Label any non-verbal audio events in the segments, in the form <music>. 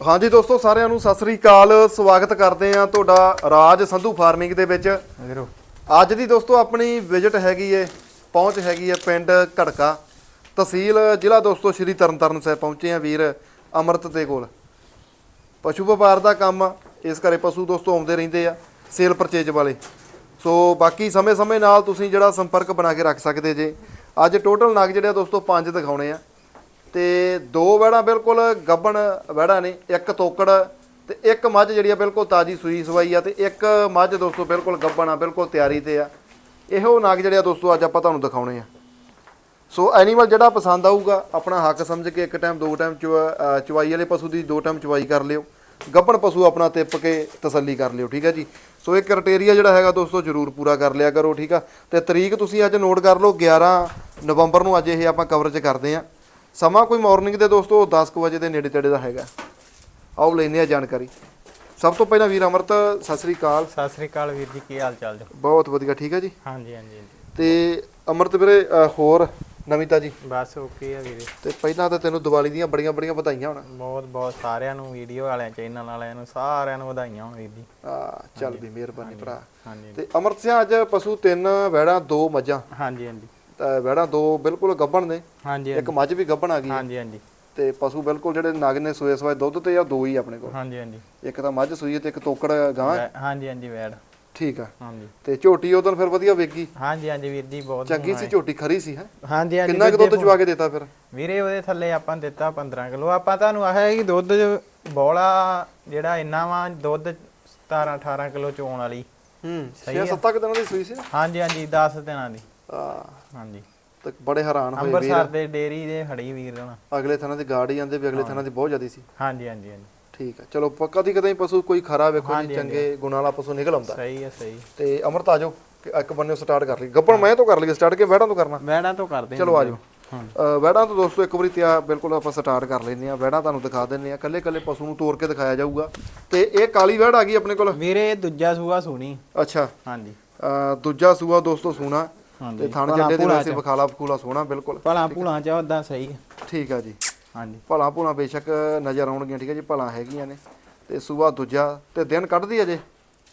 ਹਾਂਜੀ ਦੋਸਤੋ ਸਾਰਿਆਂ ਨੂੰ ਸਤਿ ਸ੍ਰੀ ਅਕਾਲ। ਸਵਾਗਤ ਕਰਦੇ ਆ ਤੁਹਾਡਾ ਰਾਜ ਸੰਧੂ ਫਾਰਮਿੰਗ ਦੇ ਵਿੱਚ। ਵੀਰੋ। ਅੱਜ ਦੀ ਦੋਸਤੋ ਆਪਣੀ ਵਿਜ਼ਿਟ ਹੈਗੀ ਏ ਪਹੁੰਚ ਹੈਗੀ ਏ ਪਿੰਡ ਘੜਕਾ। ਤਹਿਸੀਲ ਜ਼ਿਲ੍ਹਾ ਦੋਸਤੋ ਸ਼੍ਰੀ ਤਰਨਤਾਰਨ ਸਾਹਿਬ ਪਹੁੰਚੇ ਆ ਵੀਰ ਅਮਰਤ ਦੇ ਕੋਲ। ਪਸ਼ੂ ਵਪਾਰ ਦਾ ਕੰਮ ਇਸ ਘਰੇ ਪਸ਼ੂ ਦੋਸਤੋ ਆਉਂਦੇ ਰਹਿੰਦੇ ਆ ਸੇਲ ਪਰਚੇਜ ਵਾਲੇ। ਸੋ ਬਾਕੀ ਸਮੇਂ-ਸਮੇਂ ਨਾਲ ਤੁਸੀਂ ਜਿਹੜਾ ਸੰਪਰਕ ਬਣਾ ਕੇ ਰੱਖ ਸਕਦੇ ਜੇ। ਅੱਜ ਟੋਟਲ ਨਗ ਜਿਹੜੇ ਦੋਸਤੋ ਪੰਜ ਦਿਖਾਉਣੇ ਆ। ਤੇ ਦੋ ਵੈੜਾਂ ਬਿਲਕੁਲ ਗੱਬਣ ਵੈੜਾਂ ਨੇ, ਇੱਕ ਤੋਕੜ ਤੇ ਇੱਕ ਮੱਝ ਜਿਹੜੀ ਆ ਬਿਲਕੁਲ ਤਾਜੀ ਸੂਈ ਸਵਾਈ ਆ ਤੇ ਇੱਕ ਮੱਝ ਦੋਸਤੋ ਬਿਲਕੁਲ ਗੱਬਣ ਆ, ਬਿਲਕੁਲ ਤਿਆਰੀ ਤੇ ਆ। ਇਹੋ ਨਾਗ ਜਿਹੜੇ ਆ ਦੋਸਤੋ ਅੱਜ ਆਪਾਂ ਤੁਹਾਨੂੰ ਦਿਖਾਉਣੇ ਆ। ਸੋ ਐਨੀਮਲ ਜਿਹੜਾ ਪਸੰਦ ਆਊਗਾ, ਆਪਣਾ ਹੱਕ ਸਮਝ ਕੇ ਇੱਕ ਟਾਈਮ, ਦੋ ਟਾਈਮ ਚਵਾਈ ਵਾਲੇ ਪਸ਼ੂ ਦੀ, ਦੋ ਟਾਈਮ ਚਵਾਈ ਕਰ ਲਿਓ। ਗੱਭਣ ਪਸ਼ੂ ਆਪਣਾ ਤਿੱਪ ਕੇ ਤਸੱਲੀ ਕਰ ਲਿਓ, ਠੀਕ ਹੈ ਜੀ? ਸੋ ਇਹ ਕ੍ਰਾਈਟੇਰੀਆ ਜਿਹੜਾ ਹੈਗਾ ਦੋਸਤੋ ਜਰੂਰ ਪੂਰਾ ਕਰ ਲਿਆ ਕਰੋ, ਠੀਕ ਆ? ਤੇ ਤਰੀਕ ਤੁਸੀਂ ਅੱਜ ਨੋਟ ਕਰ ਲਓ 11 ਨਵੰਬਰ ਨੂੰ ਅੱਜ ਇਹ ਆਪਾਂ ਕਵਰੇਜ ਕਰਦੇ ਆ। ਸਮਾਂ ਕੋਈ ਮਾਰਨਿੰਗ ਦੇ ਦੋਸਤੋ 10 ਕੁ ਵਜੇ ਦੇ ਨੇੜੇ ਤੇੜੇ ਦਾ ਹੈਗਾ। ਆਓ ਲੈਨੇ ਆ ਜਾਣਕਾਰੀ। ਸਭ ਤੋਂ ਪਹਿਲਾਂ ਵੀਰ ਅਮਰਤ ਸਤਿ ਸ੍ਰੀ ਅਕਾਲ। ਸਤਿ ਸ੍ਰੀ ਅਕਾਲ ਵੀਰ ਜੀ ਕੀ ਹਾਲ ਚਾਲ ਜੀ? ਬਹੁਤ ਵਧੀਆ ਠੀਕ ਹੈ ਜੀ? ਹਾਂਜੀ ਹਾਂਜੀ। ਤੇ ਅਮਰਤ ਵੀਰੇ ਹੋਰ ਨਵੀਤਾ ਜੀ ਬਸ ਓਕੇ ਆ ਵੀਰੇ। ਤੇ ਪਹਿਲਾਂ ਤਾਂ ਤੈਨੂੰ ਦੀਵਾਲੀ ਦੀਆਂ ਬੜੀਆਂ ਬੜੀਆਂ ਵਧਾਈਆਂ ਹੋਣ। ਬਹੁਤ ਬਹੁਤ ਸਾਰਿਆਂ ਨੂੰ ਵੀਡੀਓ ਵਾਲਿਆਂ ਚੈਨਲ ਵਾਲਿਆਂ ਨੂੰ ਸਾਰਿਆਂ ਨੂੰ ਵਧਾਈਆਂ ਹੋਣ ਵੀਰ ਜੀ। ਆ ਚੱਲ ਵੀ ਮਿਹਰਬਾਨੀ ਭਰਾ। ਹਾਂਜੀ। ਤੇ ਅਮਰਤ ਸਿੰਘ ਅੱਜ ਪਸ਼ੂ ਤਿੰਨ ਵੈੜਾਂ ਦੋ ਮੱਝਾਂ। ਹਾਂਜੀ ਹਾਂਜੀ। ਵੈੜਾਂ ਦੋ ਬਿਲਕੁਲ ਗੱਭਣ ਨੇ। ਹਾਂਜੀ ਇੱਕ ਮੱਝ ਵੀ ਗੱਭਣ ਆ ਗਈ। ਹਾਂਜੀ ਹਾਂਜੀ। ਤੇ ਪਸ਼ੂ ਬਿਲਕੁਲ ਜਿਹੜੇ ਨਗ ਨੇ ਸੋਏ ਸਵਾਏ ਦੁੱਧ ਤੇ ਆ ਦੋ ਹੀ ਆਪਣੇ ਕੋਲ। ਹਾਂਜੀ ਹਾਂਜੀ। ਇੱਕ ਤਾਂ ਮੱਝ ਸੂਈ ਤੇ ਇੱਕ ਤੋਕੜ ਗਾਂ ਹਾਂਜੀ ਹਾਂਜੀ ਵੈੜ। ਠੀਕ ਆ। ਹਾਂਜੀ। ਤੇ ਝੋਟੀ ਉਦੋਂ ਫਿਰ ਵਧੀਆ ਵੇਗੀ। ਹਾਂਜੀ ਹਾਂਜੀ ਵੀਰ ਜੀ ਬਹੁਤ ਚੰਗੀ ਸੀ ਝੋਟੀ ਖਰੀ ਸੀ ਹੈ? ਹਾਂਜੀ ਹਾਂਜੀ ਕਿੰਨਾ ਕੁ ਦੁੱਧ ਚਵਾ ਕੇ ਦਿੱਤਾ ਫਿਰ? ਵੀਰੇ ਉਹਦੇ ਥੱਲੇ ਆਪਾਂ ਦਿੱਤਾ 15 ਕਿਲੋ। ਆਪਾਂ ਤੁਹਾਨੂੰ ਆਖਿਆ ਕਿ ਦੁੱਧ ਬੋਲਾ ਜਿਹੜਾ ਇੰਨਾ ਵਾ ਦੁੱਧ 17 18 ਕਿਲੋ ਚੋਣ ਵਾਲੀ। ਹੂੰ ਸਹੀ 6-7 ਕੁ ਦਿਨਾਂ ਦੀ ਸੂਈ ਸੀ ਹਾਂਜੀ ਹਾਂਜੀ 10 ਦਿਨਾਂ ਦੀ। ਆ ਹਾਂਜੀ। ਤੇ ਬੜੇ ਹੈਰਾਨ ਹੋਏ ਅੰਮ੍ਰਿਤਸਰ ਦੇ ਡੇਰੀ ਦੇ ਖੜੀ ਵੀਰ ਹੁਣ ਅਗਲੇ ਥਾਂ ਦੀ ਗਾੜੀ ਜਾਂਦੇ ਵੀ ਅਗਲੇ ਥਾਂ ਦੀ ਬਹੁਤ ਜ਼ਿਆਦੀ ਸੀ। ਹਾਂਜੀ ਹਾਂਜੀ ਹਾਂਜੀ। ਠੀਕ ਆ ਚਲੋ ਪੱਕਾ ਦੀ ਕਦੇ ਪਸ਼ੂ ਕੋਈ ਖਰਾ ਵੇਖੋ ਜੀ ਚੰਗੇ ਗੁਣ ਵਾਲਾ ਪਸ਼ੂ ਨਿਕਲ ਆਉਂਦਾ। ਸਹੀ ਹੈ ਸਹੀ। ਤੇ ਅਮਰਤ ਆਜੋ ਇੱਕ ਬੰਨੇ ਸਟਾਰਟ ਕਰ ਲਈ। ਗੱਪਣ ਮੈਂ ਤੋਂ ਕਰ ਲਈ ਸਟਾਰਟ ਕੇ ਵੈੜਾਂ ਤੋਂ ਕਰਨਾ? ਵੈੜਾਂ ਤੋਂ ਕਰਦੇ ਚਲੋ ਆਜੋ ਹਾਂ। ਵੈੜਾਂ ਤੋਂ ਦੋਸਤੋ ਇੱਕ ਵਾਰੀ ਤਿਆ ਬਿਲਕੁਲ ਆਪਾਂ ਸਟਾਰਟ ਕਰ ਲੈਂਦੇ ਆ ਵੈੜਾਂ ਤੁਹਾਨੂੰ ਦਿਖਾ ਦਿੰਨੇ ਆ ਕੱਲੇ ਕੱਲੇ ਪਸ਼ੂ ਨੂੰ ਤੋੜ ਕੇ ਦਿਖਾਇਆ ਜਾਊਗਾ। ਤੇ ਇਹ ਕਾਲੀ ਵੈੜ ਆ ਗਈ ਆਪਣੇ ਕੋਲ? ਵੀਰੇ ਦੂਜਾ ਸੂਆ ਸੁਣੀ। ਅੱਛਾ। ਹਾਂਜੀ। ਦੂਜਾ ਸੂਆ ਦੋਸਤੋ ਤੇ ਥਣ ਜੱਡੇ ਦੇ ਵੈਸੇ ਬਖਾਲਾ ਬਖੂਲਾ ਸੋਹਣਾ ਬਿਲਕੁਲ। ਭਲਾ ਭੂਲਾ ਚ ਉਦਾਂ ਸਹੀ ਹੈ ਠੀਕ ਆ ਜੀ। ਹਾਂਜੀ। ਭਲਾ ਭੂਲਾ ਬੇਸ਼ੱਕ ਨਜ਼ਰ ਆਉਣਗੀਆਂ ਠੀਕ ਹੈ ਜੀ ਭਲਾ ਹੈਗੀਆਂ ਨੇ। ਤੇ ਸੂਆ ਦੂਜਾ ਤੇ ਦਿਨ ਕੱਢਦੀ ਅਜੇ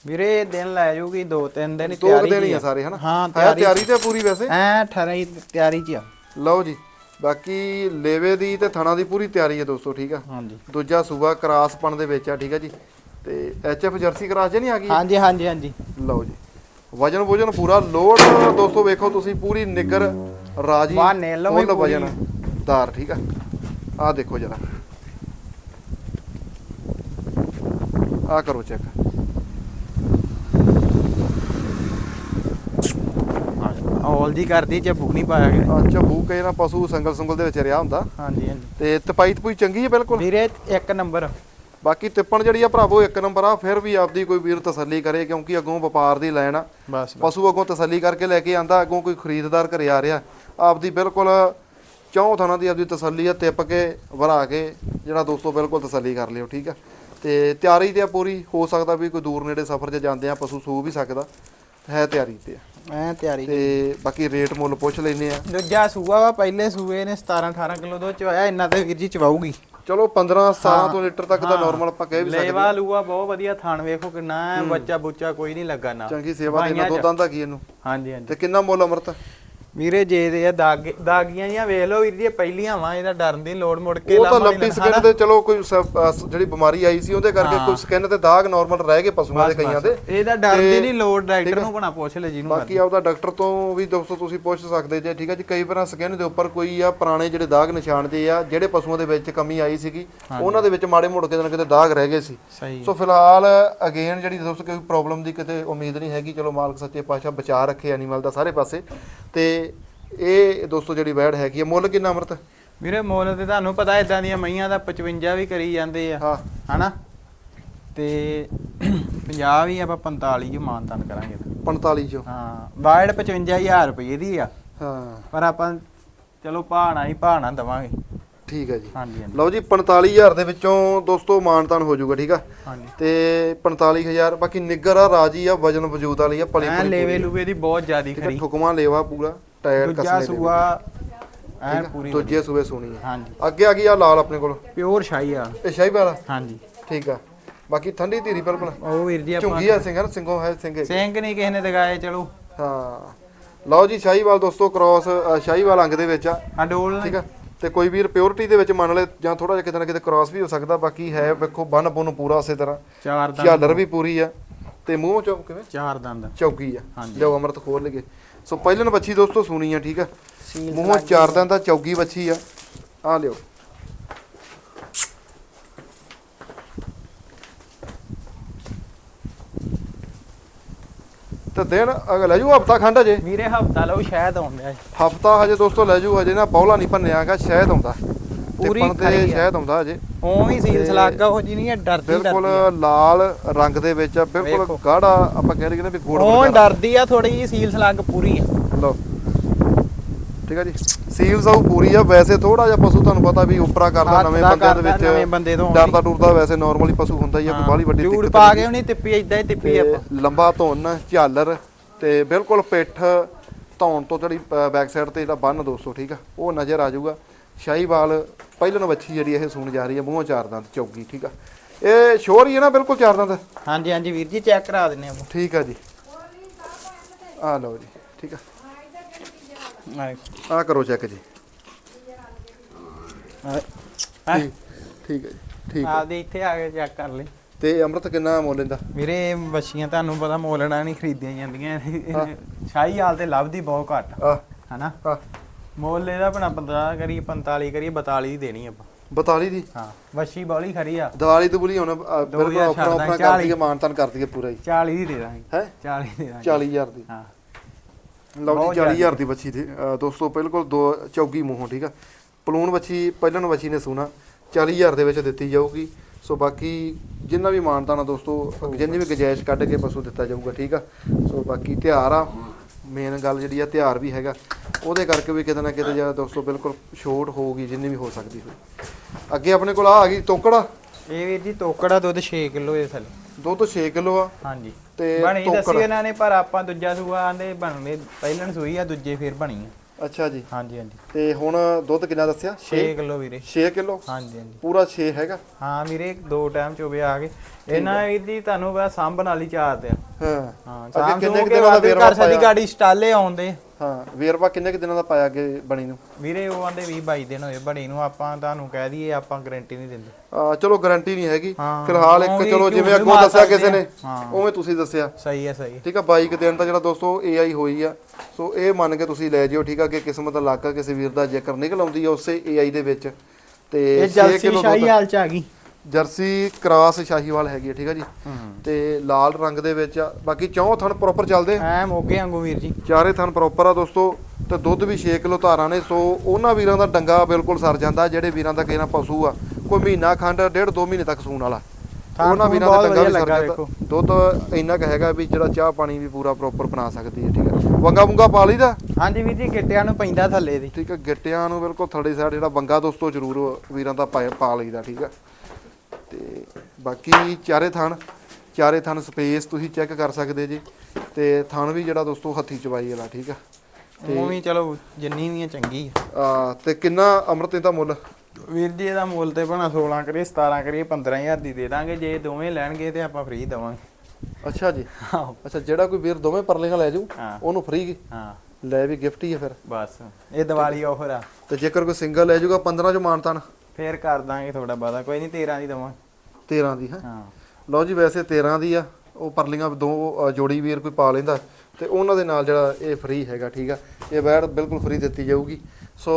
ਵੀਰੇ ਇਹ ਦਿਨ ਲੈ ਜਾਊਗੀ ਦੋ ਤਿੰਨ ਦਿਨ ਦੋ ਤਿਆਰੀ ਦਿਨ ਹੀ ਆ ਸਾਰੇ ਹਨਾ? ਹਾਂ ਹੈ ਤਿਆਰੀ ਤੇ ਪੂਰੀ ਵੈਸੇ? ਐ 18 ਹੀ ਤਿਆਰੀ ਚ ਆ। ਲਓ ਜੀ ਬਾਕੀ ਲੇਵੇ ਦੀ ਤੇ ਥਣਾ ਦੀ ਪੂਰੀ ਤਿਆਰੀ ਹੈ ਦੋਸਤੋ ਠੀਕ ਆ? ਹਾਂਜੀ। ਦੂਜਾ ਸੂਆ ਕਰਾਸਪਣ ਦੇ ਵਿੱਚ ਆ ਠੀਕ ਆ ਜੀ। ਤੇ ਐਚਐਫ ਜਰਸੀ ਕਰਾਸ ਜੇ ਨਹੀਂ ਆ ਗਈ? ਹਾਂਜੀ ਹਾਂਜੀ ਹਾਂਜੀ। ਲਓ ਜੀ। ਵਜਨ ਵਜਨ ਪੂਰਾ ਲੋਡ ਦੋਸਤੋ ਵੇਖੋ ਤੁਸੀਂ ਪੂਰੀ ਨਿੱਗਰ ਰਾਜੀ ਫੁੱਲ। ਵਜਨ। ਦਾਰ ਠੀਕ ਆ। ਆ ਦੇਖੋ ਜਰਾ। ਆ ਕਰੋ ਚੈੱਕ ਔਲ ਦੀ ਕਰਦੀ ਚ ਬੁਕ ਨਹੀਂ ਪਾਇਆ ਗਿਆ। ਅੱਛਾ ਬੂ ਕੇ ਨਾ ਪਸ਼ੂ ਸੰਗਲ ਸੰਗਲ ਦੇ ਵਿੱਚ ਰਿਹਾ ਹੁੰਦਾ। ਹਾਂਜੀ ਹਾਂਜੀ। ਤੇ ਤਪਾਈ ਤਪੂਈ ਚੰਗੀ ਹੈ ਬਿਲਕੁਲ? ਵੀਰੇ ਇੱਕ ਨੰਬਰ। ਬਾਕੀ ਤਿੱਪਣ ਜਿਹੜੀ ਆ ਭਰਾਵੋ ਇੱਕ ਨੰਬਰ ਆ ਫਿਰ ਵੀ ਆਪਦੀ ਕੋਈ ਵੀਰ ਤਸੱਲੀ ਕਰੇ ਕਿਉਂਕਿ ਅੱਗੋਂ ਵਪਾਰ ਦੀ ਲੈਣ ਆ। ਬਸ ਪਸ਼ੂ ਅੱਗੋਂ ਤਸੱਲੀ ਕਰਕੇ ਲੈ ਕੇ ਆਂਦਾ ਅੱਗੋਂ ਕੋਈ ਖਰੀਦਦਾਰ ਘਰੇ ਆ ਰਿਹਾ। ਆਪਦੀ ਬਿਲਕੁਲ ਚੌਂ ਥਾਣਾ ਦੀ ਆਪਦੀ ਤਸੱਲੀ ਆ ਤਿੱਪ ਕੇ ਵਰਾ ਕੇ ਜਿਹੜਾ ਦੋਸਤੋ ਬਿਲਕੁਲ ਤਸੱਲੀ ਕਰ ਲਿਓ ਠੀਕ ਆ? ਤੇ ਤਿਆਰੀ ਤੇ ਆ ਪੂਰੀ ਹੋ ਸਕਦਾ ਵੀ ਕੋਈ ਦੂਰ ਨੇੜੇ ਸਫ਼ਰ 'ਚ ਜਾਂਦੇ ਆ ਪਸ਼ੂ ਸੂ ਵੀ ਸਕਦਾ ਹੈ ਤਿਆਰੀ ਤੇ ਆ। ਐ ਤਿਆਰੀ ਤੇ ਬਾਕੀ ਰੇਟ ਮੁੱਲ ਪੁੱਛ ਲੈਨੇ ਆ। ਦੂਜਾ ਸੂਆ ਵਾ ਪਹਿਲੇ ਸੂਏ ਨੇ 17 18 ਕਿਲੋ ਦੋ ਚਵਾਇਆ ਇੰਨਾ ਤੇ ਵੀਰ ਜੀ ਚਵਾਊਗੀ। ਚਲੋ 15 17 ਤੋਂ ਲੀਟਰ ਤੱਕ ਦਾ ਨਾਰਮਲ ਆਪਾਂ ਕਹਿ ਵੀ ਸਕਦੇ ਲੇਵਾ ਲੂਆ ਬਹੁਤ ਵਧੀਆ ਥਾਣ ਵੇਖੋ ਕਿੰਨਾ ਬੱਚਾ ਬੁੱਚਾ ਕੋਈ ਨਹੀਂ ਲੱਗਾ ਨਾ। ਚੰਗੀ ਸੇਵਾ ਦੇਣਾ ਦੁੱਧ ਆਂਦਾ ਕੀ ਇਹਨੂੰ? ਹਾਂਜੀ ਹਾਂਜੀ। ਤੇ ਕਿੰਨਾ ਮੁੱਲ ਅਮਰਤ? ਵੀਰੇ ਜੇ ਦੇ ਆ ਦਾਗ ਦਾਗੀਆਂ ਜੀਆਂ ਵੇਖ ਲਓ ਵੀਰ ਜੀ ਇਹ ਪਹਿਲੀਆਂ ਵਾ ਇਹਦਾ ਡਰਨ ਦੀ ਲੋੜ ਮੁੜ ਕੇ ਉਹ ਤਾਂ ਲੰਬੀ। ਸਕਿਨ ਤੇ ਚਲੋ ਕੋਈ ਅਹ ਜਿਹੜੀ ਬਿਮਾਰੀ ਆਈ ਸੀ ਉਹਦੇ ਕਰਕੇ ਕੋਈ ਸਕਿਨ ਤੇ ਦਾਗ ਨਾਰਮਲ ਰਹਿ ਗਏ ਪਸ਼ੂਆਂ ਦੇ ਕਈਆਂ ਦੇ। ਇਹਦਾ ਡਰਨ ਦੀ ਨਹੀਂ ਲੋੜ ਡਾਕਟਰ ਨੂੰ ਬਣਾ ਪੁੱਛ ਲੈ ਜਿਹਨੂੰ ਬਾਕੀ ਆਪਦਾ ਡਾਕਟਰ ਤੋਂ ਵੀ ਦੋਸਤੋ ਤੁਸੀਂ ਪੁੱਛ ਸਕਦੇ ਜੇ ਠੀਕ ਹੈ ਜੀ। ਕਈ ਵਾਰ ਸਕਿਨ ਦੇ ਉੱਪਰ ਕੋਈ ਆ ਪੁਰਾਣੇ ਜਿਹੜੇ ਦਾਗ ਨਿਸ਼ਾਨ ਜੇ ਆ ਜਿਹੜੇ ਪਸ਼ੂਆਂ ਦੇ ਵਿੱਚ ਕਮੀ ਆਈ ਸੀਗੀ ਉਹਨਾਂ ਦੇ ਵਿੱਚ ਮਾੜੇ ਮੋਟੇ ਕਿਤੇ ਨਾ ਕਿਤੇ ਦਾਗ ਰਹਿ ਗਏ ਸੀ। ਸਹੀ। ਸੋ ਫਿਲਹਾਲ ਅਗੇਨ ਜਿਹੜੀ ਦੋਸਤੋ ਕੋਈ ਪ੍ਰੋਬਲਮ ਦੀ ਕਿਤੇ ਉਮੀਦ ਨਹੀਂ ਹੈਗੀ ਚਲੋ ਮਾਲਕ ਸੱਚੇ ਪਾਤਸ਼ਾਹ ਬਚਾ ਰੱਖੇ ਐਨੀਮਲ ਦਾ ਸਾਰੇ ਪਾਸੇ। ਤੇ ਇਹ ਦੋਸਤੋ ਜਿਹੜੀ ਵੈੜ ਹੈਗੀ ਆ ਮੁੱਲ ਕਿੰਨਾ ਅਮਰਤ? ਵੀਰੇ ਮੁੱਲ ਤੇ ਤੁਹਾਨੂੰ ਪਤਾ ਇਦਾਂ ਦੀਆਂ ਮਈਆਂ ਦਾ 55 ਵੀ ਕਰੀ ਜਾਂਦੇ ਆ। ਹਾਂ। ਹਨਾ? ਤੇ 50 ਵੀ ਆਪਾਂ 45 ਚ ਮਾਨਤਾਨ ਕਰਾਂਗੇ। 45 ਚੋਂ। ਹਾਂ ਵਾਈਡ 55000 ਰੁਪਏ ਦੀ ਆ। ਹਾਂ। ਪਰ ਆਪਾਂ ਚਲੋ ਭਾਣਾ ਹੀ ਭਾਣਾ ਦਵਾਂਗੇ। ਠੀਕ ਹੈ ਜੀ। ਹਾਂਜੀ ਹਾਂਜੀ। ਲਓ ਜੀ 45000 ਦੇ ਵਿੱਚੋਂ ਦੋਸਤੋ ਮਾਨਤਾਨ ਹੋ ਜਾਊਗਾ ਠੀਕ ਆ? ਹਾਂਜੀ। ਤੇ 45000 ਬਾਕੀ ਨਿੱਗਰ ਆ ਰਾਜੀ ਆ ਵਜਨ ਵਜੂਦ ਵਾਲੀ ਆ ਪਲੀ ਐ ਪਲੀ ਲੇਵੇ ਲੂਵੇ ਦੀ ਬਹੁਤ ਜ਼ਿਆਦੀ ਆ ਖਰੀ ਠੁਕਮਾ ਲੇਵਾ ਪੂਰਾ ਟਾਇਰ ਕਸਲੇ ਦੇ ਸੂਆ ਆ? ਪੂਰੀ ਦੂਜੇ ਸੂਏ ਸੂਣੀ ਹਾਂਜੀ। ਅੱਗੇ ਆ ਗਈ ਆ ਲਾਲ ਆਪਣੇ ਕੋਲ। ਪਿਓਰ ਸ਼ਾਹੀ ਆ। ਇਹ ਸ਼ਾਹੀ ਵਾਲਾ? ਹਾਂਜੀ। ਠੀਕ ਆ। ਬਾਕੀ ਠੰਡੀ ਧੀਰੀ ਬਿਲਕੁਲ ਉਹ ਵੀਰ ਜੀ ਆਪਾਂ ਝੁੰਗੀ ਆ ਸਿੰਘਾਂ ਸਿੰਘੋਂ ਹੈ ਸਿੰਘ। ਸਿੰਘ ਨਹੀਂ ਕਿਸੇ ਨੇ ਦਿਖਾਏ ਚਲੋ। ਹਾਂ। ਲਓ ਜੀ ਸ਼ਾਹੀਵਾਲ ਦੋਸਤੋ ਕ੍ਰਾਸ ਸ਼ਾਹੀਵਾਲ ਅੰਗ ਦੇ ਵਿੱਚ ਆ। ਆ ਡੋਲ ਠੀਕ ਆ। ਤੇ ਕੋਈ ਵੀਰ ਪਿਓਰਿਟੀ ਦੇ ਵਿੱਚ ਮੰਨ ਲੈ ਜਾਂ ਥੋੜਾ ਜਿਹਾ ਕਿਤੇ ਨਾ ਕਿਤੇ ਕ੍ਰਾਸ ਵੀ ਹੋ ਸਕਦਾ ਬਾਕੀ ਹੈ ਵੇਖੋ ਬੰਨ ਬੁੰਨ ਪੂਰਾ ਉਸੇ ਤਰ੍ਹਾਂ। ਚਾਰ ਦੰਦ। ਝਾਲਰ ਵੀ ਪੂਰੀ ਆ। ਤੇ ਮੂੰਹ ਚੋਂ ਕਿਵੇਂ? ਚਾਰ ਦੰਦ। ਚੌਕੀ ਆ। ਲਿਓ ਅਮਰਤ ਖੋਲ ਲਈਏ। ਸੋ ਪਹਿਲਨ ਬੱਚੀ ਦੋਸਤੋ ਸੁਣੀ ਆ ਠੀਕ ਆ। ਮੂੰਹੋਂ ਚਾਰ ਦਿਨ ਦਾ ਚੌਗੀ ਬੱਚੀ ਆ। ਆ ਲਿਓ ਤੇ ਦਿਨ ਅਗਰ ਲੈ ਜੂ ਹਫਤਾ ਖੰਡ ਅਜੇ ਵੀਰੇ ਹਫਤਾ ਲਓ ਸ਼ਾਇਦ ਆਉਂਦਾ ਹਫਤਾ ਹਜੇ ਦੋਸਤੋ ਲੈ ਜੂ ਹਜੇ ਨਾ ਬੌਲਾ ਨਹੀਂ ਭੰਨਿਆਗਾ ਸ਼ਾਇਦ ਆਉਂਦਾ। ਪੂਰੀ ਖਰੀ। ਸ਼ਾਇਦ ਆਉਂਦਾ ਹਜੇ। ਉਵੇਂ ਹੀ ਸੀਲ ਸਲਾਗਾ ਹੋ ਜੀ ਨਹੀਂ ਹੈ ਡਰਦੀ ਬਿਲਕੁਲ ਡਰਦੀ ਲਾਲ ਰੰਗ ਦੇ ਵਿੱਚ ਬਿਲਕੁਲ। ਗਾੜਾ ਆਪਾਂ ਕਹਿ ਰਹੇ ਨੇ ਵੀ ਗੋੜ ਉਹ। ਡਰਦੀ ਆ ਥੋੜੀ ਜੀ ਸੀਲ ਸਲਾਗ ਪੂਰੀ ਆ। ਲਓ। ਠੀਕ ਆ ਜੀ? ਸੀਲਸ ਆਉ ਪੂਰੀ ਆ ਵੈਸੇ ਥੋੜਾ ਜਿਹਾ ਪਸ਼ੂ ਤੁਹਾਨੂੰ ਪਤਾ ਵੀ ਉਪਰਾ ਕਰਦਾ ਨਵੇਂ ਦਾ ਦੇ ਬੰਦੇ ਤੋਂ ਵਿੱਚ ਡਰਦਾ ਡੁਰਦਾ ਵੈਸੇ ਨਾਰਮਲੀ ਪਸ਼ੂ ਹੁੰਦਾ ਹੀ ਆ ਕੋਈ ਬਾਹਲੀ ਵੱਡੀ ਦਿੱਕਤ ਪਾ। ਕੇ ਉਹਨੇ ਤਿੱਪੀ ਇਦਾਂ ਹੀ ਤਿੱਪੀ ਆਪਾਂ। ਲੰਬਾ ਧੁੰਨ ਝਾਲਰ ਤੇ ਬਿਲਕੁਲ ਪਿੱਠ ਧੌਣ ਤੋਂ ਜਿਹੜੀ ਬੈਕ ਸਾਈਡ ਤੇ ਜਿਹੜਾ ਬੰਨ ਦੋਸਤੋ ਠੀਕ ਆ ਉਹ ਨਜ਼ਰ ਆ ਜਾਊਗਾ। ਸ਼ਾਹੀਵਾਲ ਪਹਿਲਨ ਵੱਛੀ ਜਿਹੜੀ ਇਹ ਸੂਣ ਜਾ ਰਹੀ ਹੈ ਮੂੰਹੋਂ ਚਾਰ ਦੰਦ ਚੌਗੀ ਠੀਕ ਆ। ਇਹ ਸ਼ੋਰ ਹੀ ਹੈ ਨਾ ਬਿਲਕੁਲ ਚਾਰ ਦੰਦ। ਹਾਂਜੀ ਹਾਂਜੀ ਵੀਰ ਜੀ ਚੈੱਕ ਕਰਾ ਦਿੰਨੇ ਆਪਾਂ। ਠੀਕ ਆ ਜੀ। ਆ ਲਓ ਜੀ ਠੀਕ ਆ। ਆ ਕਰੋ ਚੈੱਕ ਜੀ। ਹਾਂ? ਠੀਕ ਹੈ ਜੀ ਠੀਕ ਆ ਆਪਦੇ ਇੱਥੇ ਆ ਕੇ ਚੈੱਕ ਕਰ ਲਈ। ਤੇ ਅੰਮ੍ਰਿਤ ਕਿੰਨਾ ਮੁੱਲ ਲੈਂਦਾ ਵੀਰੇ ਬੱਚੀਆਂ ਤੁਹਾਨੂੰ ਪਤਾ ਮੋਲਣਾ ਨਹੀਂ ਖਰੀਦੀਆਂ ਜਾਂਦੀਆਂ। ਸ਼ਾਹੀ ਹਾਲ ਤੇ ਲੱਭਦੀ ਬਹੁਤ ਘੱਟ। ਆ ਹਨਾ? ਆ ਮੁੱਲ ਇਹਦਾ ਬਣਾ 15 ਕਰੀਏ 45 ਕਰੀਏ 42 ਦੀ ਦੇਣੀ ਆਪਾਂ। 42 ਦੀ? ਹਾਂ ਬੱਚੀ ਬੋਲੀ ਖਰੀ ਆ। ਦੀਵਾਲੀ ਦਬੁਲੀ ਹੁਣ ਅ, ਬਿਲਕੁਲ ਹਜ਼ਾਰ ਆਪਣਾ ਆਪਣਾ ਕਰ ਦਈਏ ਮਾਨਤਨ ਕਰ ਦਈਏ ਪੂਰਾ ਹੀ। 40 ਦੀ ਦੇ ਦਾਂਗੇ। ਹੈ? 40 ਦੇ ਦਾਂਗੇ। 40000 ਦੀ। ਹਾਂ। ਲਓ ਜੀ 40000 ਦੀ ਬੱਚੀ ਦੇ ਦੋਸਤੋ ਬਿਲਕੁਲ ਦੋ ਚੌਗੀ ਮੂੰਹੋਂ ਠੀਕ ਆ? ਪਲੂਣ ਬੱਚੀ ਪਹਿਲਣ ਬੱਚੀ ਨੇ ਸੂਣਾ। 40000 ਦੇ ਵਿੱਚ ਦਿੱਤੀ ਜਾਊਗੀ। ਸੋ ਬਾਕੀ ਜਿੰਨਾ ਵੀ ਮਾਨਤਾ ਨਾ ਦੋਸਤੋ ਜਿੰਨੀ ਵੀ ਗੁੰਜਾਇਸ਼ ਕੱਢ ਕੇ ਪਸ਼ੂ ਦਿੱਤਾ ਜਾਊਗਾ ਠੀਕ ਆ? ਸੋ ਬਾਕੀ ਤਿਉਹਾਰ ਆ। ਮੇਨ ਗੱਲ ਜਿਹੜੀ ਆ ਤਿਉਹਾਰ ਵੀ ਹੈਗਾ। ਉਹਦੇ ਕਰਕੇ ਵੀ ਕਿਤੇ ਨਾ ਕਿਤੇ ਜਿਹੜਾ ਦੋਸਤੋ ਬਿਲਕੁਲ ਛੋਟ ਹੋਊਗੀ ਜਿੰਨੀ ਵੀ ਹੋ ਸਕਦੀ ਹੋਈ ਅੱਗੇ ਆਪਣੇ ਕੋਲ ਆ ਆ ਗਈ ਤੋਕੜਾ। ਇਹ ਵੀਰ ਜੀ ਤੋਕੜਾ ਦੁੱਧ 6 ਕਿਲੋ ਦੇ ਥੱਲੇ। ਦੁੱਧ 6 ਕਿਲੋ ਆ। ਹਾਂਜੀ। ਤੇ ਬਣੀ ਦੱਸੀ ਇਹਨਾਂ ਨੇ ਪਰ ਆਪਾਂ ਦੂਜਾ ਸੂਆ ਆਂਦੇ ਬਣਨੇ ਪਹਿਲਣ ਸੂਈ ਆ ਦੂਜੇ ਫੇਰ ਬਣੀ ਆ। ਅੱਛਾ ਜੀ। ਹਾਂਜੀ ਹਾਂਜੀ। ਤੇ ਹੁਣ ਦੁੱਧ ਕਿੰਨਾ ਦੱਸਿਆ? 6 ਕਿਲੋ ਵੀਰੇ। 6 ਕਿਲੋ? ਹਾਂਜੀ ਹਾਂਜੀ। ਪੂਰਾ 6 ਹੈਗਾ? ਹਾਂ ਵੀਰੇ ਦੋ ਟਾਈਮ ਚੋਵੇ ਆ ਗਏ। ਇਹਨਾਂ ਜੀ ਤੁਹਾਨੂੰ ਬਸ ਸਾਂਭਣ ਵਾਲੀ ਚਾਹਤ ਆ। ਹਾਂ। ਹਾਂ ਅੱਗੇ ਸਾਂਭ ਕਿੰਨੇ ਕਿੰਨੇ ਕੁ ਦਿਨਾਂ ਦਾ ਕਿ ਵੇਰਵਾ ਘਰ ਸਾਡੀ ਪਾਇਆ? ਗਾੜੀ ਸਟਾਲੇ ਆਉਂਦੇ। ਹਾਂ ਵੇਰਵਾ ਕਿੰਨੇ ਕੁ ਦਿਨਾਂ ਦਾ ਪਾਇਆ ਅੱਗੇ ਬਣੀ ਨੂੰ? ਵੀਰੇ ਉਹ ਆਂਦੇ 20 22 ਦਿਨ ਹੋਏ ਬਣੀ ਨੂੰ ਆਪਾਂ ਤੁਹਾਨੂੰ ਕਹਿ ਦਈਏ ਆਪਾਂ ਗਾਰੰਟੀ ਨਹੀਂ ਦਿੰਦੇ। ਆ ਚਲੋ ਗਾਰੰਟੀ ਨਹੀਂ ਹੈਗੀ। ਹਾਂ, ਫਿਲਹਾਲ ਇੱਕ ਉਵੇਂ ਚਲੋ ਝੂਠ ਜਿਵੇਂ ਵੀ ਅੱਗੋਂ ਮਾਰ ਦੱਸਿਆ ਕਿਸੇ ਨੇ। ਹਾਂ। ਉਵੇਂ ਤੁਸੀਂ ਦੱਸਿਆ। ਸਹੀ ਹੈ ਸਹੀ ਹੈ। ਠੀਕ ਆ 22 ਕੁ ਦਿਨ ਤਾਂ ਜਿਹੜਾ ਦੋਸਤੋ AI ਹੋਈ ਆ। ਸੋ ਇਹ ਮੰਨ ਕੇ ਤੁਸੀਂ ਲੈ ਜਿਓ ਠੀਕ ਆ ਕਿ ਕਿਸਮਤ ਦਾ ਇਲਾਕਾ ਕਿਸੇ ਵੀਰ ਦਾ ਜੇਕਰ ਨਿਕਲ ਆਉਂਦੀ ਆ ਉਸੇ AI ਦੇ ਵਿੱਚ। ਤੇ ਇਹ 6 ਜਲਸੀ ਕਿਲੋ ਸ਼ਾਹੀ ਹਾਲ ਚ ਆ ਗਈ। ਜਰਸੀ ਕ੍ਰਾਸ ਸ਼ਾਹੀਵਾਲ ਹੈਗੀ ਆ ਠੀਕ ਆ ਜੀ? ਹੂੰ ਤੇ ਲਾਲ ਰੰਗ ਦੇ ਵਿੱਚ ਆ। ਬਾਕੀ ਚੌਂ ਥਣ ਪ੍ਰੋਪਰ ਚੱਲਦੇ ਆ। ਐ ਮੋਗੇ ਵਾਂਗੂ ਵੀਰ ਜੀ। ਚਾਰੇ ਥਣ ਪ੍ਰੋਪਰ ਆ ਦੋਸਤੋ। ਤੇ ਦੁੱਧ ਵੀ 6 ਕਿਲੋ ਧਾਰਾਂ ਨੇ ਸੋ ਉਹਨਾਂ ਵੀਰਾਂ ਦਾ ਡੰਗਾ ਬਿਲਕੁਲ ਸਰ ਜਾਂਦਾ ਜਿਹੜੇ ਵੀਰਾਂ ਦਾ ਕਿਹਨਾਂ ਪਸ਼ੂ ਆ। ਕੋਈ ਮਹੀਨਾ ਖੰਡ ਡੇਢ ਦੋ ਮਹੀਨੇ ਤੱਕ ਸੂਣ ਵਾਲਾ। ਉਹਨਾਂ ਥੂਣ ਵੀਰਾਂ ਦਾ ਬਹੁਤ ਡੰਗਾ ਵੀ ਵਧੀਆ ਸਰ ਲੱਗਾ ਜਾਂਦਾ। ਵੇਖੋ। ਦੁੱਧ ਇੰਨਾ ਕੁ ਹੈਗਾ ਵੀ ਜਿਹੜਾ ਚਾਹ ਪਾਣੀ ਵੀ ਪੂਰਾ ਪ੍ਰੋਪਰ ਬਣਾ ਸਕਦੀ ਹੈ ਠੀਕ ਹੈ ਵੰਗਾ ਵੰਗਾ ਪਾ ਲਈਦਾ? ਹਾਂਜੀ ਵੀਰ ਜੀ ਗਿੱਟਿਆਂ ਨੂੰ ਪੈਂਦਾ ਥੱਲੇ ਦੀ। ਠੀਕ ਹੈ ਗਿੱਟਿਆਂ ਨੂੰ ਬਿਲਕੁਲ ਥੜੇ ਸਾਈਡ ਜਿਹੜਾ ਵੰਗਾ ਦੋਸਤੋ ਜ਼ਰੂਰ ਵੀਰਾਂ ਦਾ ਪਾ ਪਾ ਲਈਦਾ ਠੀਕ ਹੈ ਤੇ ਬਾਕੀ ਚਾਰੇ ਥਣ ਚਾਰੇ ਥਣ ਸਪੇਸ ਤੁਸੀਂ ਚੈੱਕ ਕਰ ਸਕਦੇ ਜੀ। ਤੇ ਥਣ ਵੀ ਜਿਹੜਾ ਦੋਸਤੋ ਹੱਥੀ ਚਵਾਈ ਵਾਲਾ ਠੀਕ ਹੈ ਉਹ ਵੀ ਚਲੋ ਜਿੰਨੀ ਵੀ ਆ ਚੰਗੀ ਆ। ਆ ਤੇ ਕਿੰਨਾ ਅੰਮ੍ਰਿਤ ਦਾ ਮੁੱਲ? ਵੀਰ ਜੀ ਇਹਦਾ ਮੁੱਲ ਤੇ ਬਣਾ 16 ਕਰੀਏ 17 ਕਰੀਏ 15000 ਦੀ ਦੇ ਦਾਂਗੇ। ਜੇ ਦੋਵੇਂ ਲੈਣਗੇ ਤੇ ਆਪਾਂ ਫ੍ਰੀ ਦਵਾਂਗੇ। ਅੱਛਾ ਜੀ। ਆਹੋ। ਅੱਛਾ ਜਿਹੜਾ ਕੋਈ ਵੀਰ ਦੋਵੇਂ ਪਰਲੀਆਂ ਲੈ ਜਾਊ ਹਾਂ। ਉਹਨੂੰ ਫ੍ਰੀ ਹਾਂ? ਲੈ ਵੀ ਗਿਫਟ ਹੀ ਹੈ ਫਿਰ। ਬਸ ਇਹ ਦੀਵਾਲੀ ਆਫਰ ਆ। ਤੇ ਜੇਕਰ ਕੋਈ ਸਿੰਗਲ ਲੈ ਜਾਊਗਾ 15 ਚ ਮਾਨਤਾਨ ਫੇਰ ਕਰ ਦਾਂਗੇ ਥੋੜਾ ਬਾਦਾ ਕੋਈ ਨਹੀਂ 13 ਦੀ ਦਵਾਂਗੇ 13 ਦੀ ਹੈ? ਹਾਂ। ਲਓ ਜੀ ਵੈਸੇ 13 ਦੀ ਆ। ਉਹ ਪਰਲੀਆਂ ਦੋ ਅ, ਜੋੜੀ ਵੀਰ ਕੋਈ ਪਾ ਲੈਂਦਾ। ਤੇ ਉਹਨਾਂ ਦੇ ਨਾਲ ਜਿਹੜਾ ਇਹ ਫ੍ਰੀ ਹੈਗਾ ਠੀਕ ਆ? ਇਹ ਬੈਡ ਬਿਲਕੁਲ ਫ੍ਰੀ ਦਿੱਤੀ ਜਾਊਗੀ। ਸੋ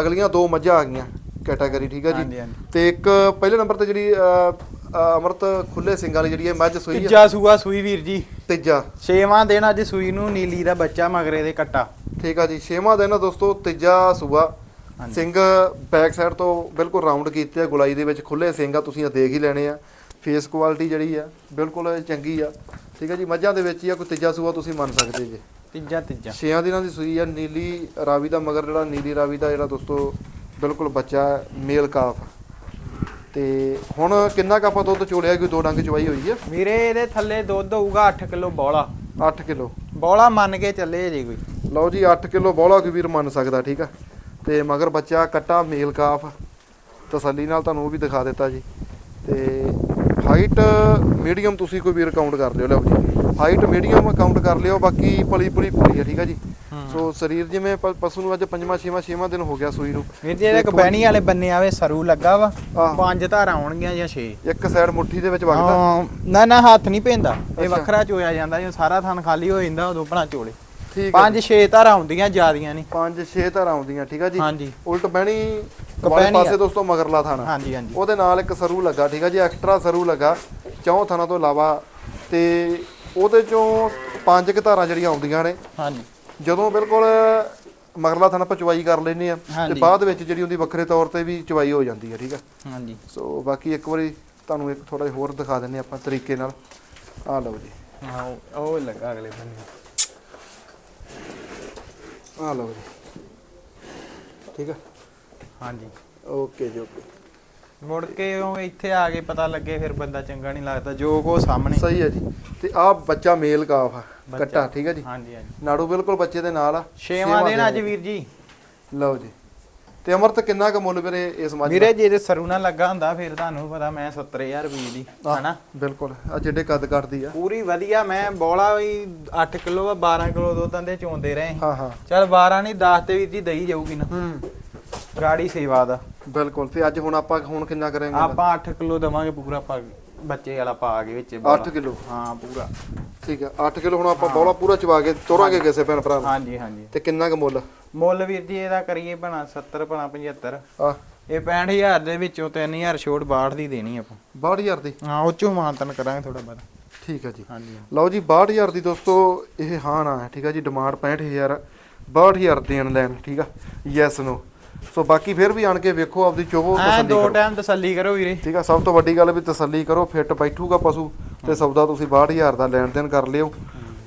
ਅਗਲੀਆਂ ਦੋ ਮੱਝਾਂ ਆ ਗਈਆਂ ਕੈਟਾਗਰੀ ਠੀਕ ਆ ਹਾਂਜੀ ਜੀ? ਹਾਂਜੀ ਤੇ ਇੱਕ ਪਹਿਲੇ ਨੰਬਰ ਤੇ ਜਿਹੜੀ ਅ, ਅ, ਅੰਮ੍ਰਿਤ ਖੁੱਲੇ ਸਿੰਘਾਂ ਵਾਲੀ ਜਿਹੜੀ ਇਹ ਮੱਝ ਸੂਈ ਆ। ਤੀਜਾ ਸੂਆ ਸੂਈ ਵੀਰ ਜੀ। ਤੀਜਾ। ਛੇਵਾਂ ਦਿਨ ਅੱਜ ਸੂਈ ਨੂੰ ਨੀਲੀ ਦਾ ਬੱਚਾ ਮਗਰੇ ਦੇ ਕੱਟਾ। ਠੀਕ ਆ ਜੀ ਛੇਵਾਂ ਦਿਨ ਆ ਦੋਸਤੋ ਤੀਜਾ ਸੂਆ। ਸਿੰਘ ਬੈਕ ਸਾਈਡ ਤੋਂ ਬਿਲਕੁਲ ਰਾਉਂਡ ਕੀਤੇ ਆ ਗੁਲਾਈ ਦੇ ਵਿੱਚ ਖੁੱਲੇ ਸਿੰਘ ਆ ਤੁਸੀਂ ਇਹ ਦੇਖ ਹੀ ਲੈਣੇ ਆ। ਫੇਸ ਕੁਆਲਿਟੀ ਜਿਹੜੀ ਆ ਬਿਲਕੁਲ ਚੰਗੀ ਆ। ਠੀਕ ਆ ਜੀ ਮੱਝਾਂ ਦੇ ਵਿੱਚ ਹੀ ਆ ਕੋਈ ਤੀਜਾ ਸੂਆ ਤੁਸੀਂ ਮੰਨ ਸਕਦੇ ਜੇ। ਤੀਜਾ ਤੀਜਾ। ਛੇਆਂ ਦਿਨਾਂ ਦੀ ਸੂਈ ਆ ਨੀਲੀ ਰਾਵੀ ਦਾ ਮਗਰ ਜਿਹੜਾ ਨੀਲੀ ਰਾਵੀ ਦਾ ਜਿਹੜਾ ਦੋਸਤੋ ਬਿਲਕੁਲ ਬੱਚਾ ਹੈ, ਮੇਲ ਕਾਫ ਤੇ ਹੁਣ ਕਿੰਨਾ ਕੁ ਆਪਾਂ ਦੁੱਧ ਚੋਲਿਆ ਕੋਈ ਦੋ ਡੰਗ ਚਵਾਈ ਹੋਈ ਆ? ਵੀਰੇ ਇਹਦੇ ਥੱਲੇ ਦੁੱਧ ਹੋਊਗਾ 8 ਕਿਲੋ ਬੋਲਾ। 8 ਕਿਲੋ। ਬੋਲਾ ਮੰਨ ਕੇ ਚੱਲੇ ਜੀ ਕੋਈ। ਲਓ ਜੀ 8 ਕਿਲੋ ਬੋਲਾ ਕੋਈ ਵੀਰ ਮੰਨ ਸਕਦਾ ਠੀਕ ਆ? ਤੇ ਮਗਰ ਬੱਚਾ ਕੱਟਾ ਮੇਲ ਕਾਫ। ਤਸੱਲੀ ਨਾਲ ਤੁਹਾਨੂੰ ਉਹ ਵੀ ਦਿਖਾ ਦਿੱਤਾ ਜੀ। ਤੇ ਹਾਈਟ ਮੀਡੀਅਮ ਤੁਸੀਂ ਕੋਈ ਵੀ ਕਾਊਂਟ ਕਰ ਲਿਓ ਲਓ ਜੀ। ਹਾਈਟ ਮੀਡੀਅਮ ਕਾਊਂਟ ਕਰ ਲਿਓ ਬਾਕੀ ਪਲੀ ਪਲੀ ਪੂਰੀ ਹੈ ਠੀਕ ਹੈ ਜੀ। ਸੋ ਸਰੀਰ ਜਿਵੇਂ ਪਸ਼ੂ ਨੂੰ ਅੱਜ ਪੰਜਵਾਂ ਛੇਵਾਂ ਛੇਵਾਂ ਦਿਨ ਹੋ ਗਿਆ ਸੂਈ ਨੂੰ। ਵੀਰ ਜੀ ਇਹਦੇ ਕਬੈਣੀ ਵਾਲੇ ਬੰਨੇ ਆਵੇ ਸਰੂ ਲੱਗਾ ਵਾ। ਪੰਜ ਧਾਰਾਂ ਆਉਣਗੀਆਂ ਜਾਂ 6 ਇੱਕ ਸਾਈਡ ਮੁੱਠੀ ਦੇ ਵਿੱਚ ਵਗਦਾ। ਨਾ ਨਾ ਹੱਥ ਨਹੀਂ ਪੈਂਦਾ। ਇਹ। ਵੱਖਰਾ ਚੋਇਆ ਜਾਂਦਾ ਜਦੋਂ ਸਾਰਾ ਥਣ ਖਾਲੀ ਹੋ ਜਾਂਦਾ ਉਦੋਂ ਬਣਾ ਚੋਲੇ। ਠੀਕ ਹੈ ਪੰਜ ਛੇ ਧਾਰਾਂ ਹੁੰਦੀਆਂ ਜਿਆਦੀਆਂ ਨਹੀਂ। ਪੰਜ ਛੇ ਧਾਰਾਂ ਆਉਂਦੀਆਂ ਠੀਕ ਹੈ ਜੀ? ਹਾਂਜੀ। ਉਲਟ ਬਹਿਣੀ ਵਾਲੇ ਕਪੈਣੀ ਪਾਸੇ ਆ। ਦੋਸਤੋ ਮਗਰਲਾ ਥਾਣਾ। ਹਾਂਜੀ ਹਾਂਜੀ। ਉਹਦੇ ਨਾਲ ਇੱਕ ਸਰੂ ਲੱਗਾ ਠੀਕ ਹੈ ਜੀ? ਐਕਸਟਰਾ ਸਰੂ ਲੱਗਾ ਚੌਂ ਥਾਣਾ ਤੋਂ ਇਲਾਵਾ ਤੇ ਉਹਦੇ ਚੋਂ ਪੰਜ ਕੁ ਧਾਰਾਂ ਜਿਹੜੀਆਂ ਆਉਂਦੀਆਂ ਨੇ ਹਾਂਜੀ। ਜਦੋਂ ਬਿਲਕੁਲ ਮਗਰਲਾ ਥਾਣਾ ਆਪਾਂ ਚਵਾਈ ਕਰ ਲੈਨੇ ਆ ਤੇ। ਬਾਅਦ ਵਿੱਚ ਜਿਹੜੀ ਉਹਦੀ ਵੱਖਰੇ ਤੌਰ ਤੇ ਵੀ ਚਵਾਈ ਹੋ ਜਾਂਦੀ ਹੈ ਠੀਕ ਹੈ ਹਾਂਜੀ। ਸੋ ਬਾਕੀ ਇੱਕ ਵਾਰੀ ਤੁਹਾਨੂੰ ਇੱਕ ਥੋੜਾ ਜਿਹਾ ਹੋਰ ਦਿਖਾ ਦਿੰਨੇ ਆਪਾਂ ਤਰੀਕੇ ਨਾਲ। ਆਹ ਲਓ ਜੀ। ਹਾਂ ਉਹ- ਉਹ ਲੱਗਾ ਅਗਲੇ ਬੰਨੇ ਆਹ ਲਓ ਜੀ। ਠੀਕ ਹੈ ਹਾਂਜੀ। ਓਕੇ ਜੀ ਓਕੇ। ਮੁੜ ਕੇ ਉਹ ਇੱਥੇ ਆ ਕੇ ਪਤਾ ਲੱਗੇ ਫਿਰ ਬੰਦਾ ਚੰਗਾ ਨਹੀਂ ਲੱਗਦਾ ਜੋ ਕੋ ਸਾਹਮਣੇ। ਸਹੀ ਹੈ ਜੀ। ਤੇ ਆਹ ਬੱਚਾ ਮੇਲ ਕਾਫ ਆ ਬੱਚਾ। ਕੱਟਾ ਠੀਕ ਹੈ ਜੀ? ਹਾਂਜੀ ਹਾਂਜੀ। ਨਾੜੂ ਬਿਲਕੁਲ ਬੱਚੇ ਦੇ ਨਾਲ ਆ। ਛੇਵਾਂ ਦਿਨ ਅੱਜ ਵੀਰ ਜੀ। ਲਓ ਜੀ। ਤੇ ਅਮਰਤ ਕਿੰਨਾ ਕੁ ਮੁੱਲ ਵੀਰੇ ਇਸ ਮੱਝ ਦਾ? ਵੀਰੇ ਜੇ ਇਹਦੇ ਸਰੂ ਨਾਲ ਲੱਗਾ ਹੁੰਦਾ ਫਿਰ ਤੁਹਾਨੂੰ ਪਤਾ ਮੈਂ 70000 ਰੁਪਏ ਦੀ ਹਨਾ? ਬਿਲਕੁਲ। ਆ ਜਿਹੜੇ ਕੱਦ ਕੱਟਦੀ ਆ। ਪੂਰੀ ਵਧੀਆ ਮੈਂ ਬੋਲਾ ਵੀ 8 ਕਿਲੋ 12 ਕਿਲੋ ਦੁੱਧ ਦੇ ਚੋਂਦੇ ਰਹੇ। ਹਾਂ ਹਾਂ। ਚਲ 12 ਨਹੀਂ 10 ਤੇ ਵੀਰ ਜੀ ਦਈ ਜਾਊਗੀ ਨਾ। ਹੂੰ। ਗਾੜੀ ਸੇਵਾ ਦਾ। ਬਿਲਕੁਲ ਤੇ ਅੱਜ ਹੁਣ ਆਪਾਂ ਹੁਣ ਕਿੰਨਾ ਕਰਾਂਗੇ? ਆਪਾਂ 8 ਕਿਲੋ ਦਵਾਂਗੇ ਪੂਰਾ ਪਾ ਬੱਚੇ ਵਾਲਾ ਪਾ ਕੇ ਵਿੱਚ ਬੋਲਾ। 8 ਕਿਲੋ? ਹਾਂ ਪੂਰਾ। ਠੀਕ ਹੈ 8 ਕਿਲੋ ਹੁਣ ਆਪਾਂ ਬੌਲਾ ਪੂਰਾ ਚਵਾ ਕੇ ਤੋਰਾਂਗੇ ਕਿਸੇ ਭੈਣ ਭਰਾ ਨੂੰ? ਹਾਂਜੀ ਹਾਂਜੀ। ਤੇ ਕਿੰਨਾ ਕੁ ਮੁੱਲ? ਮੁੱਲ ਵੀਰ ਜੀ ਇਹਦਾ ਕਰੀਏ ਭਣਾ 70 ਭਣਾ 75 ਆ ਇਹ 65000 ਦੇ ਵਿੱਚੋਂ 3000 ਛੋਟ 62 ਦੀ ਦੇਣੀ ਆਪਾਂ। 62000 ਦੀ? ਹਾਂ ਉਹ ਚੋਂ ਮਾਨਤਨ ਕਰਾਂਗੇ ਥੋੜਾ ਬਹੁਤਾ। ਠੀਕ ਹੈ ਜੀ। ਹਾਂਜੀ। ਲਓ ਜੀ 62000 ਦੀ ਦੋਸਤੋ ਇਹ ਹਾਂ ਨਾ ਹੈ ਠੀਕ ਹੈ ਜੀ ਡਿਮਾਂਡ 65000 62000 ਦੇਣ ਲੈਣ ਠੀਕ ਆ? ਯੈਸ ਨੋ ਸੋ ਬਾਕੀ ਫਿਰ ਵੀ ਆਣ ਕੇ ਵੇਖੋ ਆਪਦੀ ਚੋਵੋ ਐ ਤਸੱਲੀ ਦੋ ਕਰੋ। ਟਾਈਮ ਤਸੱਲੀ ਕਰੋ ਵੀਰੇ। ਠੀਕ ਆ ਸਭ ਤੋਂ ਵੱਡੀ ਗੱਲ ਵੀ ਤਸੱਲੀ ਕਰੋ ਫਿੱਟ ਬੈਠੂਗਾ ਪਸ਼ੂ ਤੇ ਸੌਦਾ ਤੁਸੀਂ 62000 ਦਾ ਲੈਣ ਦੇਣ ਕਰ ਲਿਓ।